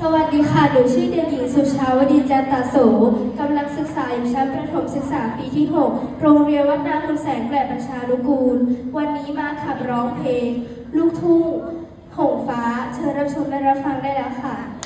สวัสดีค่ะ หนูชื่อเด็กหญิงสุชาวดีจันตาโสกำลังศึกษาอยู่ชั้นประถมศึกษาปีที่ 6 โรงเรียนวัดนาคุณแสงแกลประชานุกูล วันนี้มาขับร้องเพลง ลูกทุ่งหงฟ้า เชิญรับชมและรับฟังได้แล้วค่ะ